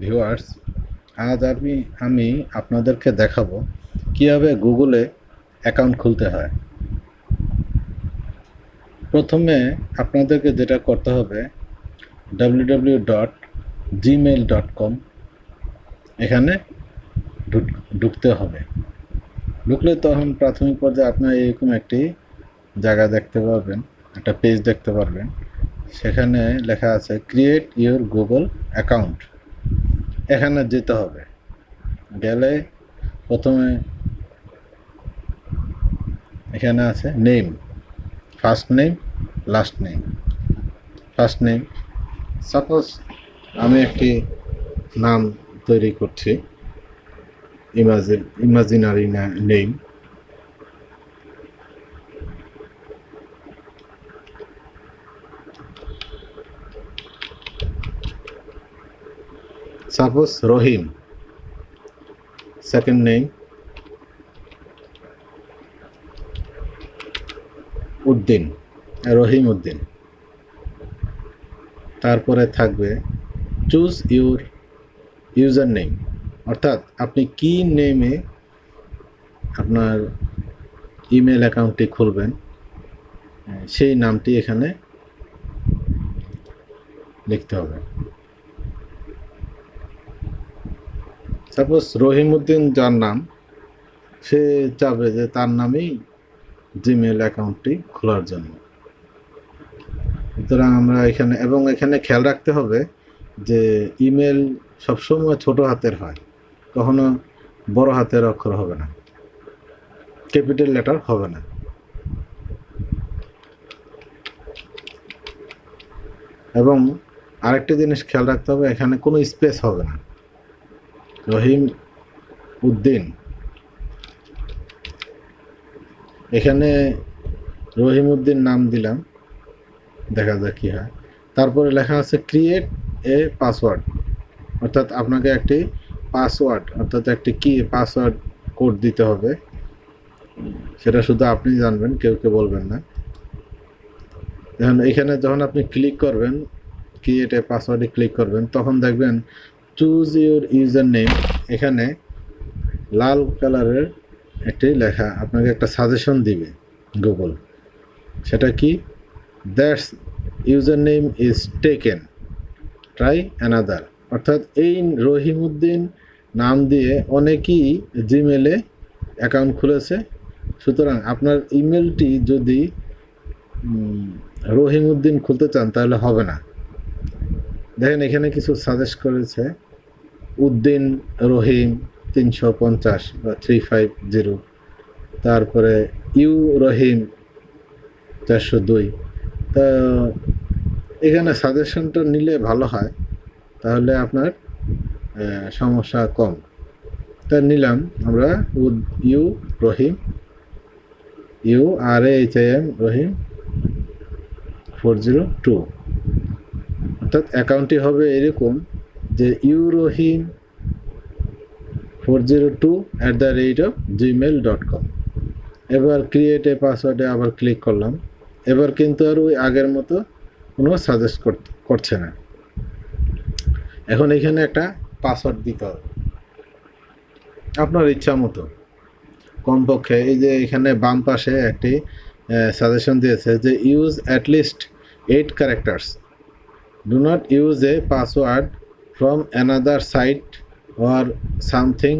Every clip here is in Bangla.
ভিউয়ার্স আজ আমি আমি আপনাদেরকে দেখাবো কীভাবে গুগলে অ্যাকাউন্ট খুলতে হয়। প্রথমে আপনাদেরকে যেটা করতে হবে W dot Gmail dot com এখানে ঢুক- ঢুকতে হবে। ঢুকলে তখন প্রাথমিক পর্যায়ে আপনার এরকম একটি জায়গা দেখতে পারবেন, একটা পেজ দেখতে পারবেন। সেখানে লেখা আছে ক্রিয়েট ইউর গুগল অ্যাকাউন্ট এখানে যেতে হবে। গেলে প্রথমে এখানে আছে name first name last name first name suppose আমি একটি নাম তৈরি করছি। Imagine imaginary name suppose Rahim. Second name Uddin, Rahim Uddin. তারপরে থাকবে চুজ ইউর ইউজার নেম অর্থাৎ আপনি কি নেমে আপনার ইমেল অ্যাকাউন্টটি খুলবেন, সেই নামটি এখানে লিখতে হবে। সাপোজ রহিমউদ্দিন যার নাম, সে চাবে যে তার নামেই জিমেল অ্যাকাউন্টটি খোলার জন্য। সুতরাং আমরা এখানে, এবং এখানে খেয়াল রাখতে হবে যে ইমেল সবসময় ছোট হাতের হয়, কখনো বড় হাতের অক্ষর হবে না ক্যাপিটাল লেটার হবে না। এবং আরেকটা জিনিস খেয়াল রাখতে হবে, এখানে কোনো স্পেস হবে না। রহিম উদ্দিন। এখানে রহিম উদ্দিন নাম দিলাম, দেখা যাক কী হয়। তারপরে লেখা আছে ক্রিয়েট এ পাসওয়ার্ড অর্থাৎ আপনাকে একটি পাসওয়ার্ড অর্থাৎ একটি কি পাসওয়ার্ড কোড দিতে হবে। সেটা শুধু আপনি জানবেন, কেউ কেউ বলবেন না। এখন এখানে যখন আপনি ক্লিক করবেন ক্রিয়েট এ পাসওয়ার্ডে ক্লিক করবেন, তখন দেখবেন চুজ ইউর ইউজার নেম এখানে লাল কালারের একটি লেখা আপনাকে একটা সাজেশন দিবে গুগল সেটা কি? That's user name is taken try another অর্থাৎ এই রহিমউদ্দিন নাম দিয়ে অনেকেই জিমেলে অ্যাকাউন্ট খুলেছে। সুতরাং আপনার ইমেলটি যদি রহিমউদ্দিন খুলতে চান তাহলে হবে না। দেখেন এখানে কিছু সাজেস্ট করেছে। উদ্দিন রহিম তিনশো পঞ্চাশ বা থ্রি ফাইভ জিরো তারপরে ইউ রহিম চারশো দুই। তা এখানে সাজেশনটা নিলে ভালো হয়, তাহলে আপনার সমস্যা কম। তা নিলাম আমরা U Rahim, U R H I M Rahim four zero two অর্থাৎ অ্যাকাউন্টটি হবে এরকম যে U Rahim four zero two at the rate of Gmail dot com এবার ক্রিয়েট এ পাসওয়ার্ডে আবার ক্লিক করলাম। এবার কিন্তু আর ওই আগের মতো কোনো সাজেস্ট করছে না। এখন এখানে একটা পাসওয়ার্ড দিতে হবে। আপনার ইচ্ছা মতো। কমপক্ষে এই যে এখানে বাম পাশে একটি সাজেশন দিয়েছে যে use at least eight characters do not use a password from another site or something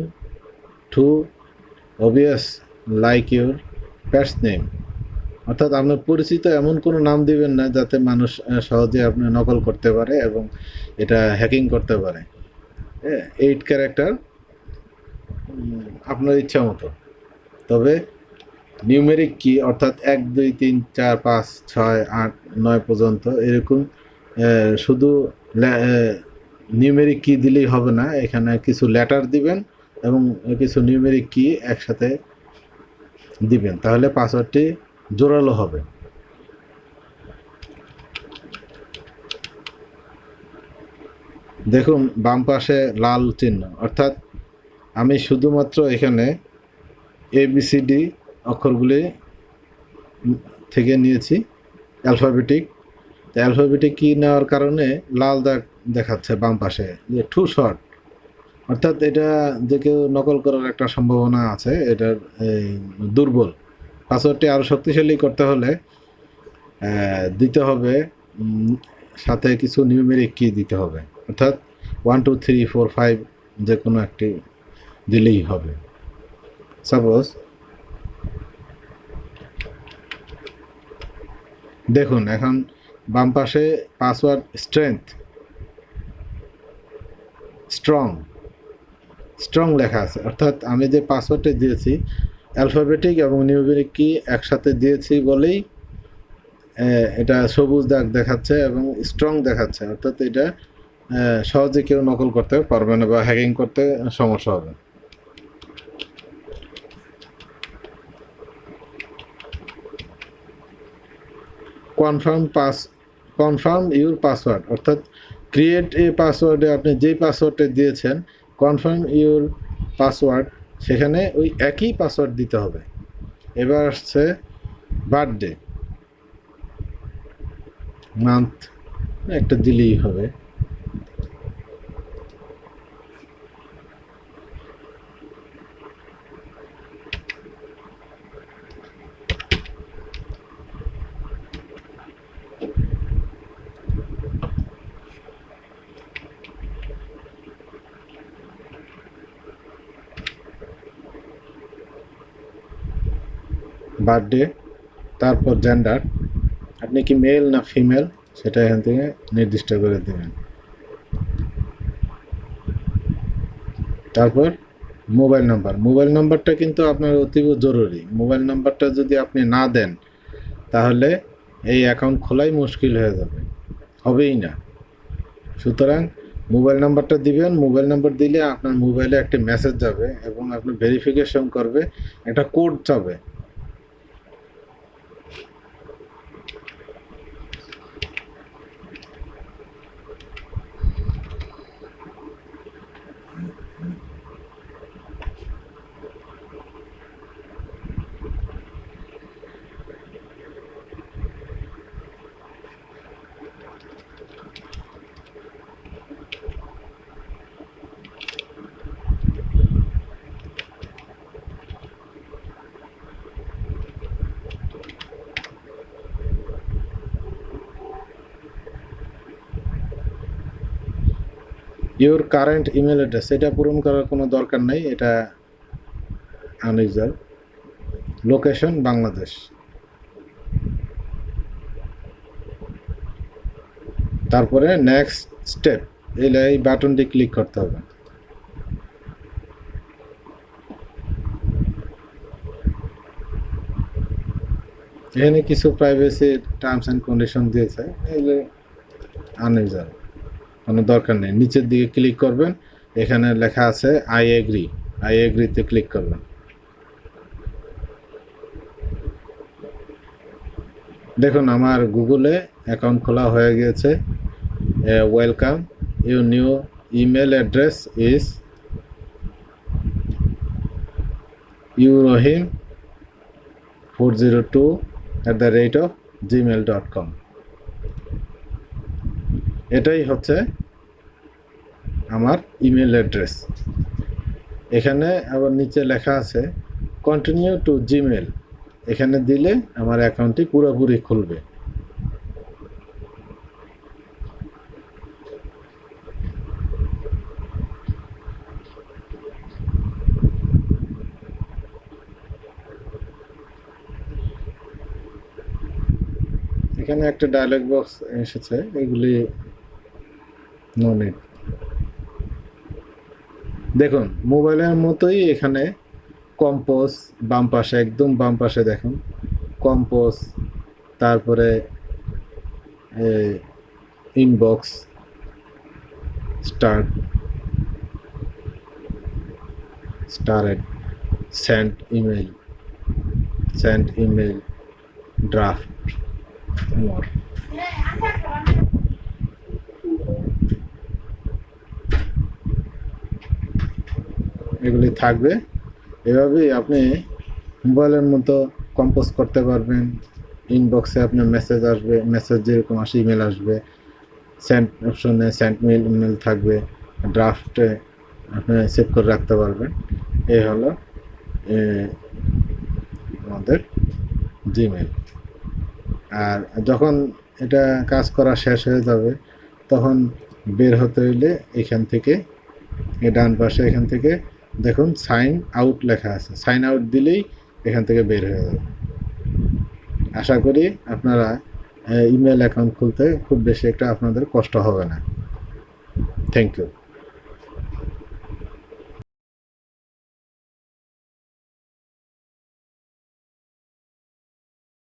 too obvious, like your pet's name. অর্থাৎ আপনার পরিচিত এমন কোনো নাম দিবেন না যাতে মানুষ সহজে আপনি নকল করতে পারে এবং এটা হ্যাকিং করতে পারে। এইট ক্যারেক্টার আপনার ইচ্ছা মতো। তবে নিউমেরিক কি? অর্থাৎ এক, দুই, তিন, চার, পাঁচ, ছয়, আট, নয় পর্যন্ত এরকম শুধু নিউমেরিক কি দিলেই হবে না। এখানে কিছু লেটার দিবেন এবং কিছু নিউমেরিক কি একসাথে দিবেন। তাহলে পাসওয়ার্ডটি জোরালো হবে। দেখুন, বাম পাশে লাল চিহ্ন। অর্থাৎ আমি শুধুমাত্র এখানে এবিসিডি অক্ষরগুলি থেকে নিয়েছি। অ্যালফাবেটিক অ্যালফাবেটিক কি নেওয়ার কারণে লাল দাগ দেখাচ্ছে বাম পাশে যে টু শর্ট অর্থাৎ এটা যে কেউ নকল করার একটা সম্ভাবনা আছে এটার এই, দুর্বল। পাসওয়ার্ডটি আরও শক্তিশালী করতে হলে দিতে হবে সাথে কিছু নিউমেরিক কি দিতে হবে। অর্থাৎ one two three four five যে কোনো একটি দিলেই হবে। সাপোজ দেখুন এখন বাম পাশে পাসওয়ার্ড স্ট্রেংথ স্ট্রং স্ট্রং লেখা আছে। অর্থাৎ আমি যে পাসওয়ার্ডটা দিয়েছি অ্যালফাবেটিক এবং নিউমেরিক কি একসাথে দিয়েছি বলেই এটা সবুজ দাগ দেখাচ্ছে এবং স্ট্রং দেখাচ্ছে। অর্থাৎ এটা সহজে কেউ নকল করতে পারবে না বা হ্যাকিং করতে সমস্যা হবে। Confirm pass confirm your password অর্থাৎ ক্রিয়েট এ পাসওয়ার্ডে আপনি যেই পাসওয়ার্ডটা দিয়েছেন কনফার্ম ইউর পাসওয়ার্ড সেখানে ওই একই পাসওয়ার্ড দিতে হবে। এবার আসছে বার্থডে মান্থ একটা দিলেই হবে। বার্থডে তারপর জেন্ডার আপনি কি মেল না ফিমেল সেটা এখান থেকে নির্দিষ্ট করে দেবেন। তারপর মোবাইল নাম্বার মোবাইল নাম্বারটা কিন্তু আপনার অতীব জরুরি। মোবাইল নাম্বারটা যদি আপনি না দেন, তাহলে এই অ্যাকাউন্ট খোলাই মুশকিল হয়ে যাবে। হবেই না। সুতরাং মোবাইল নাম্বারটা দিবেন মোবাইল নাম্বার দিলে আপনার মোবাইলে একটা মেসেজ যাবে এবং আপনি ভেরিফিকেশন করবে, একটা কোড যাবে ইউর কারেন্ট ইমেল অ্যাড্রেস এটা পূরণ করার কোনো দরকার নেই, এটা আনইউজার লোকেশন বাংলাদেশ তারপরে নেক্সট স্টেপ এই এই বাটনটি ক্লিক করতে হবে। এখানে কিছু প্রাইভেসি টার্মস অ্যান্ড কন্ডিশন দিয়েছে এগুলো আনইউজার কোনো দরকার নেই। নিচের দিকে ক্লিক করবেন, এখানে লেখা আছে আই এগ্রি আই এগ্রিতে ক্লিক করবেন। দেখুন, আমার গুগলে অ্যাকাউন্ট খোলা হয়ে গিয়েছে welcome you new email address is U Rahim four zero two at the rate of Gmail dot com এটাই হচ্ছে আমার ইমেল অ্যাড্রেস এখানে আবার নিচে লেখা আছে কন্টিনিউ টু জিমেল এখানে দিলে আমার অ্যাকাউন্টটি পুরোপুরি খুলবে। এখানে একটা ডায়লগ বক্স এসেছে, এগুলি নো নেট দেখুন, মোবাইলের মতোই এখানে কম্পোজ, বাম পাশে, একদম বাম পাশে দেখুন, কম্পোজ, তারপরে inbox start starred sent email sent email draft more এগুলি থাকবে। এভাবেই আপনি মোবাইলের মতো কম্পোজ করতে পারবেন। ইনবক্সে আপনার মেসেজ আসবে মেসেজ যেরকম আসে ইমেল আসবে। সেন্ড অপশনে সেন্ড মেল ইমেল থাকবে। ড্রাফটে আপনি সেভ করে রাখতে পারবেন। এই হলো আমাদের জিমেল আর যখন এটা কাজ করা শেষ হয়ে যাবে, তখন বের হতে হইলে এখান থেকে ডান পাশে এখান থেকে দেখুন সাইন আউট লেখা আছে। সাইন আউট দিলেই এখান থেকে বের হয়ে যাবে। আশা করি আপনারা ইমেল অ্যাকাউন্ট খুলতে খুব বেশি একটা আপনাদের কষ্ট হবে না। Thank you